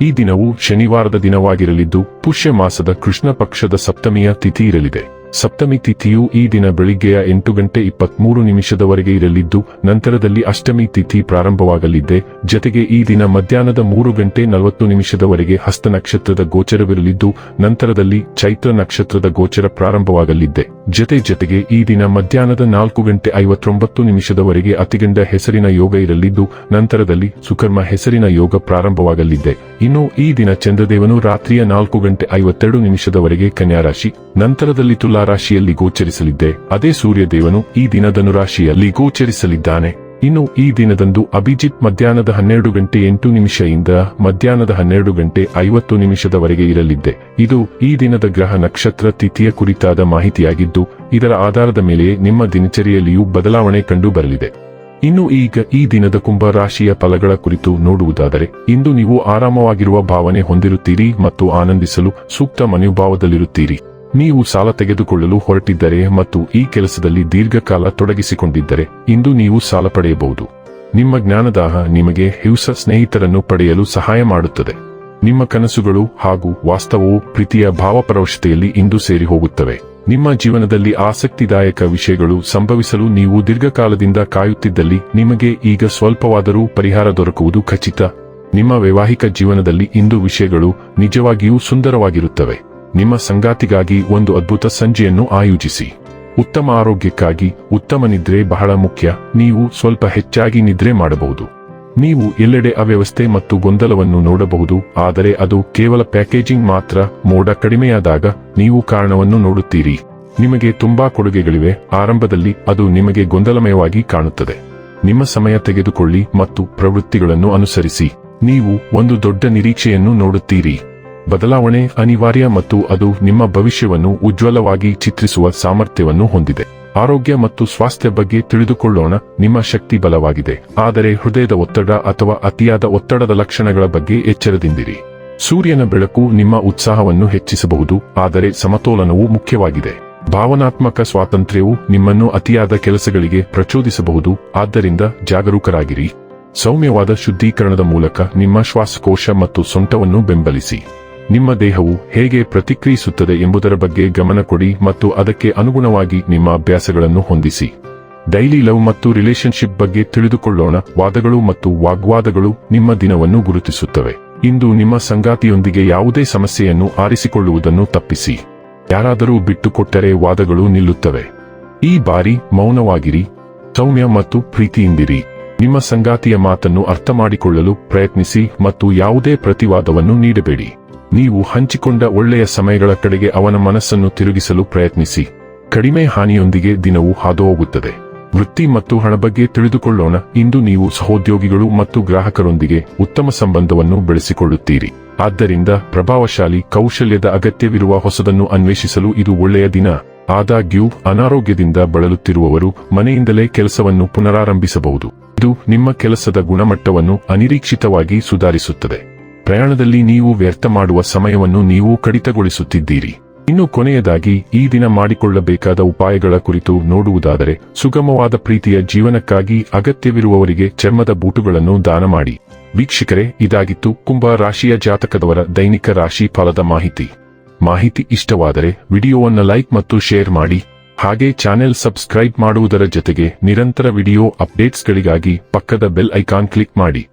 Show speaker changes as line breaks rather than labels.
ಈ ದಿನವು ಶನಿವಾರದ ದಿನವಾಗಿರಲಿದ್ದು, ಪುಷ್ಯ ಮಾಸದ ಕೃಷ್ಣ ಪಕ್ಷದ ಸಪ್ತಮಿಯ ತಿಥಿ ಇರಲಿದೆ. ಸಪ್ತಮಿ ತಿಥಿಯು ಈ ದಿನ ಬೆಳಿಗ್ಗೆಯ ಎಂಟು ಗಂಟೆ ಇಪ್ಪತ್ಮೂರು ನಿಮಿಷದವರೆಗೆ ಇರಲಿದ್ದು, ನಂತರದಲ್ಲಿ ಅಷ್ಟಮಿ ತಿಥಿ ಪ್ರಾರಂಭವಾಗಲಿದೆ ಜತೆಗೆ ಈ ದಿನ ಮಧ್ಯಾಹ್ನದ ಮೂರು ಗಂಟೆ ನಲವತ್ತು ನಿಮಿಷದವರೆಗೆ ಹಸ್ತ ನಕ್ಷತ್ರದ ಗೋಚರವಿರಲಿದ್ದು, ನಂತರದಲ್ಲಿ ಚೈತ್ರ ನಕ್ಷತ್ರದ ಗೋಚರ ಪ್ರಾರಂಭವಾಗಲಿದೆ ಜತೆ ಜತೆಗೆ ಈ ದಿನ ಮಧ್ಯಾಹ್ನದ ನಾಲ್ಕು ಗಂಟೆ ಐವತ್ತೊಂಬತ್ತು ನಿಮಿಷದವರೆಗೆ ಅತಿಗಂಡ ಹೆಸರಿನ ಯೋಗ ಇರಲಿದ್ದು, ನಂತರದಲ್ಲಿ ಸುಕರ್ಮ ಹೆಸರಿನ ಯೋಗ ಪ್ರಾರಂಭವಾಗಲಿದ್ದೆ. ಇನ್ನು ಈ ದಿನ ಚಂದ್ರದೇವನು ರಾತ್ರಿಯ ನಾಲ್ಕು ಗಂಟೆ ಐವತ್ತೆರಡು ನಿಮಿಷದವರೆಗೆ ಕನ್ಯಾ ರಾಶಿ ನಂತರದಲ್ಲಿ ತುಲಾ ರಾಶಿಯಲ್ಲಿ ಗೋಚರಿಸಲಿದ್ದೆ. ಅದೇ ಸೂರ್ಯದೇವನು ಈ ದಿನ ಧನುರಾಶಿಯಲ್ಲಿ ಗೋಚರಿಸಲಿದ್ದಾನೆ. ಇನ್ನು ಈ ದಿನದಂದು ಅಭಿಜಿತ್ ಮಧ್ಯಾಹ್ನದ ಹನ್ನೆರಡು ಗಂಟೆ ಎಂಟು ನಿಮಿಷದಿಂದ ಮಧ್ಯಾಹ್ನದ ಹನ್ನೆರಡು ಗಂಟೆ ಐವತ್ತು ನಿಮಿಷದವರೆಗೆ ಇರಲಿದ್ದೆ. ಇದು ಈ ದಿನದ ಗ್ರಹ ನಕ್ಷತ್ರ ತಿಥಿಯ ಕುರಿತಾದ ಮಾಹಿತಿಯಾಗಿದ್ದು, ಇದರ ಆಧಾರದ ಮೇಲೆ ನಿಮ್ಮ ದಿನಚರಿಯಲ್ಲಿಯೂ ಬದಲಾವಣೆ ಕಂಡು ಬರಲಿದೆ. ಇನ್ನು ಈಗ ಈ ದಿನದ ಕುಂಭ ರಾಶಿಯ ಫಲಗಳ ಕುರಿತು ನೋಡುವುದಾದರೆ, ಇಂದು ನೀವು ಆರಾಮವಾಗಿರುವ ಭಾವನೆ ಹೊಂದಿರುತ್ತೀರಿ ಮತ್ತು ಆನಂದಿಸಲು ಸೂಕ್ತ ಮನೋಭಾವದಲ್ಲಿರುತ್ತೀರಿ. ನೀವು ಸಾಲ ತೆಗೆದುಕೊಳ್ಳಲು ಹೊರಟಿದ್ದರೆ ಮತ್ತು ಈ ಕೆಲಸದಲ್ಲಿ ದೀರ್ಘಕಾಲ ತೊಡಗಿಸಿಕೊಂಡಿದ್ದರೆ, ಇಂದು ನೀವು ಸಾಲ ಪಡೆಯಬಹುದು. ನಿಮ್ಮ ಜ್ಞಾನದಾಹ ನಿಮಗೆ ಹಿಂಸ ಸ್ನೇಹಿತರನ್ನು ಪಡೆಯಲು ಸಹಾಯ ಮಾಡುತ್ತದೆ. ನಿಮ್ಮ ಕನಸುಗಳು ಹಾಗೂ ವಾಸ್ತವವು ಪ್ರೀತಿಯ ಭಾವಪರವಶತೆಯಲ್ಲಿ ಇಂದು ಸೇರಿ ಹೋಗುತ್ತವೆ. ನಿಮ್ಮ ಜೀವನದಲ್ಲಿ ಆಸಕ್ತಿದಾಯಕ ವಿಷಯಗಳು ಸಂಭವಿಸಲು ನೀವು ದೀರ್ಘಕಾಲದಿಂದ ಕಾಯುತ್ತಿದ್ದಲ್ಲಿ ನಿಮಗೆ ಈಗ ಸ್ವಲ್ಪವಾದರೂ ಪರಿಹಾರ ದೊರಕುವುದು ಖಚಿತ. ನಿಮ್ಮ ವೈವಾಹಿಕ ಜೀವನದಲ್ಲಿ ಇಂದು ವಿಷಯಗಳು ನಿಜವಾಗಿಯೂ ಸುಂದರವಾಗಿರುತ್ತವೆ. ನಿಮ್ಮ ಸಂಗಾತಿಗಾಗಿ ಒಂದು ಅದ್ಭುತ ಸಂಜೆಯನ್ನು ಆಯೋಜಿಸಿ. ಉತ್ತಮ ಆರೋಗ್ಯಕ್ಕಾಗಿ ಉತ್ತಮ ನಿದ್ರೆ ಬಹಳ ಮುಖ್ಯ. ನೀವು ಸ್ವಲ್ಪ ಹೆಚ್ಚಾಗಿ ನಿದ್ರೆ ಮಾಡಬಹುದು. ನೀವು ಎಲ್ಲೆಡೆ ಅವ್ಯವಸ್ಥೆ ಮತ್ತು ಗೊಂದಲವನ್ನು ನೋಡಬಹುದು, ಆದರೆ ಅದು ಕೇವಲ ಪ್ಯಾಕೇಜಿಂಗ್ ಮಾತ್ರ, ಮೋಡ ಕಡಿಮೆಯಾದಾಗ ನೀವು ಕಾರಣವನ್ನು ನೋಡುತ್ತೀರಿ. ನಿಮಗೆ ತುಂಬಾ ಕೊಡುಗೆಗಳಿವೆ, ಆರಂಭದಲ್ಲಿ ಅದು ನಿಮಗೆ ಗೊಂದಲಮಯವಾಗಿ ಕಾಣುತ್ತದೆ. ನಿಮ್ಮ ಸಮಯ ತೆಗೆದುಕೊಳ್ಳಿ ಮತ್ತು ಪ್ರವೃತ್ತಿಗಳನ್ನು ಅನುಸರಿಸಿ. ನೀವು ಒಂದು ದೊಡ್ಡ ನಿರೀಕ್ಷೆಯನ್ನು ನೋಡುತ್ತೀರಿ. ಬದಲಾವಣೆ ಅನಿವಾರ್ಯ ಮತ್ತು ಅದು ನಿಮ್ಮ ಭವಿಷ್ಯವನ್ನು ಉಜ್ವಲವಾಗಿ ಚಿತ್ರಿಸುವ ಸಾಮರ್ಥ್ಯವನ್ನು ಹೊಂದಿದೆ. ಆರೋಗ್ಯ ಮತ್ತು ಸ್ವಾಸ್ಥ್ಯ ಬಗ್ಗೆ ತಿಳಿದುಕೊಳ್ಳೋಣ, ನಿಮ್ಮ ಶಕ್ತಿ ಬಲವಾಗಿದೆ. ಆದರೆ ಹೃದಯದ ಒತ್ತಡ ಅಥವಾ ಅತಿಯಾದ ಒತ್ತಡದ ಲಕ್ಷಣಗಳ ಬಗ್ಗೆ ಎಚ್ಚರದಿಂದಿರಿ. ಸೂರ್ಯನ ಬೆಳಕು ನಿಮ್ಮ ಉತ್ಸಾಹವನ್ನು ಹೆಚ್ಚಿಸಬಹುದು, ಆದರೆ ಸಮತೋಲನವು ಮುಖ್ಯವಾಗಿದೆ. ಭಾವನಾತ್ಮಕ ಸ್ವಾತಂತ್ರ್ಯವು ನಿಮ್ಮನ್ನು ಅತಿಯಾದ ಕೆಲಸಗಳಿಗೆ ಪ್ರಚೋದಿಸಬಹುದು, ಆದ್ದರಿಂದ ಜಾಗರೂಕರಾಗಿರಿ. ಸೌಮ್ಯವಾದ ಶುದ್ಧೀಕರಣದ ಮೂಲಕ ನಿಮ್ಮ ಶ್ವಾಸಕೋಶ ಮತ್ತು ಸೊಂಟವನ್ನು ಬೆಂಬಲಿಸಿ. ನಿಮ್ಮ ದೇಹವು ಹೇಗೆ ಪ್ರತಿಕ್ರಿಯಿಸುತ್ತದೆ ಎಂಬುದರ ಬಗ್ಗೆ ಗಮನ ಕೊಡಿ ಮತ್ತು ಅದಕ್ಕೆ ಅನುಗುಣವಾಗಿ ನಿಮ್ಮ ಅಭ್ಯಾಸಗಳನ್ನು ಹೊಂದಿಸಿ. ಡೈಲಿ ಲವ್ ಮತ್ತು ರಿಲೇಶನ್ಶಿಪ್ ಬಗ್ಗೆ ತಿಳಿದುಕೊಳ್ಳೋಣ. ವಾದಗಳು ಮತ್ತು ವಾಗ್ವಾದಗಳು ನಿಮ್ಮ ದಿನವನ್ನು ಗುರುತಿಸುತ್ತವೆ. ಇಂದು ನಿಮ್ಮ ಸಂಗಾತಿಯೊಂದಿಗೆ ಯಾವುದೇ ಸಮಸ್ಯೆಯನ್ನು ಆರಿಸಿಕೊಳ್ಳುವುದನ್ನು ತಪ್ಪಿಸಿ. ಯಾರಾದರೂ ಬಿಟ್ಟುಕೊಟ್ಟರೆ ವಾದಗಳು ನಿಲ್ಲುತ್ತವೆ. ಈ ಬಾರಿ ಮೌನವಾಗಿರಿ. ಸೌಮ್ಯ ಮತ್ತು ಪ್ರೀತಿಯಿಂದಿರಿ. ನಿಮ್ಮ ಸಂಗಾತಿಯ ಮಾತನ್ನು ಅರ್ಥಮಾಡಿಕೊಳ್ಳಲು ಪ್ರಯತ್ನಿಸಿ ಮತ್ತು ಯಾವುದೇ ಪ್ರತಿವಾದವನ್ನು ನೀಡಬೇಡಿ. ನೀವು ಹಂಚಿಕೊಂಡ ಒಳ್ಳೆಯ ಸಮಯಗಳ ಕಡೆಗೆ ಅವನ ಮನಸ್ಸನ್ನು ತಿರುಗಿಸಲು ಪ್ರಯತ್ನಿಸಿ. ಕಡಿಮೆ ಹಾನಿಯೊಂದಿಗೆ ದಿನವು ಹಾದುಹೋಗುತ್ತದೆ. ವೃತ್ತಿ ಮತ್ತು ಹಣ ಬಗ್ಗೆ ತಿಳಿದುಕೊಳ್ಳೋಣ. ಇಂದು ನೀವು ಸಹೋದ್ಯೋಗಿಗಳು ಮತ್ತು ಗ್ರಾಹಕರೊಂದಿಗೆ ಉತ್ತಮ ಸಂಬಂಧವನ್ನು ಬೆಳೆಸಿಕೊಳ್ಳುತ್ತೀರಿ. ಆದ್ದರಿಂದ ಪ್ರಭಾವಶಾಲಿ ಕೌಶಲ್ಯದ ಅಗತ್ಯವಿರುವ ಹೊಸದನ್ನು ಅನ್ವೇಷಿಸಲು ಇದು ಒಳ್ಳೆಯ ದಿನ. ಆದಾಗ್ಯೂ, ಅನಾರೋಗ್ಯದಿಂದ ಬಳಲುತ್ತಿರುವವರು ಮನೆಯಿಂದಲೇ ಕೆಲಸವನ್ನು ಪುನರಾರಂಭಿಸಬಹುದು. ಇದು ನಿಮ್ಮ ಕೆಲಸದ ಗುಣಮಟ್ಟವನ್ನು ಅನಿರೀಕ್ಷಿತವಾಗಿ ಸುಧಾರಿಸುತ್ತದೆ. ಪ್ರಯಾಣದಲ್ಲಿ ನೀವು ವ್ಯರ್ಥ ಮಾಡುವ ಸಮಯವನ್ನು ನೀವು ಕಡಿತಗೊಳಿಸುತ್ತಿದ್ದೀರಿ. ಇನ್ನು ಕೊನೆಯದಾಗಿ, ಈ ದಿನ ಮಾಡಿಕೊಳ್ಳಬೇಕಾದ ಉಪಾಯಗಳ ಕುರಿತು ನೋಡುವುದಾದರೆ, ಸುಗಮವಾದ ಪ್ರೀತಿಯ ಜೀವನಕ್ಕಾಗಿ ಅಗತ್ಯವಿರುವವರಿಗೆ ಚರ್ಮದ ಬೂಟುಗಳನ್ನು ದಾನ ಮಾಡಿ. ವೀಕ್ಷಕರೇ, ಇದಾಗಿತ್ತು ಕುಂಭ ರಾಶಿಯ ಜಾತಕದವರ ದೈನಿಕ ರಾಶಿ ಫಲದ ಮಾಹಿತಿ. ಮಾಹಿತಿ ಇಷ್ಟವಾದರೆ, ವಿಡಿಯೋವನ್ನು ಲೈಕ್ ಮತ್ತು ಶೇರ್ ಮಾಡಿ. ಹಾಗೆ ಚಾನೆಲ್ ಸಬ್ಸ್ಕ್ರೈಬ್ ಮಾಡುವುದರ ಜೊತೆಗೆ ನಿರಂತರ ವಿಡಿಯೋ ಅಪ್ಡೇಟ್ಸ್ಗಳಿಗಾಗಿ ಪಕ್ಕದ ಬೆಲ್ ಐಕಾನ್ ಕ್ಲಿಕ್ ಮಾಡಿ.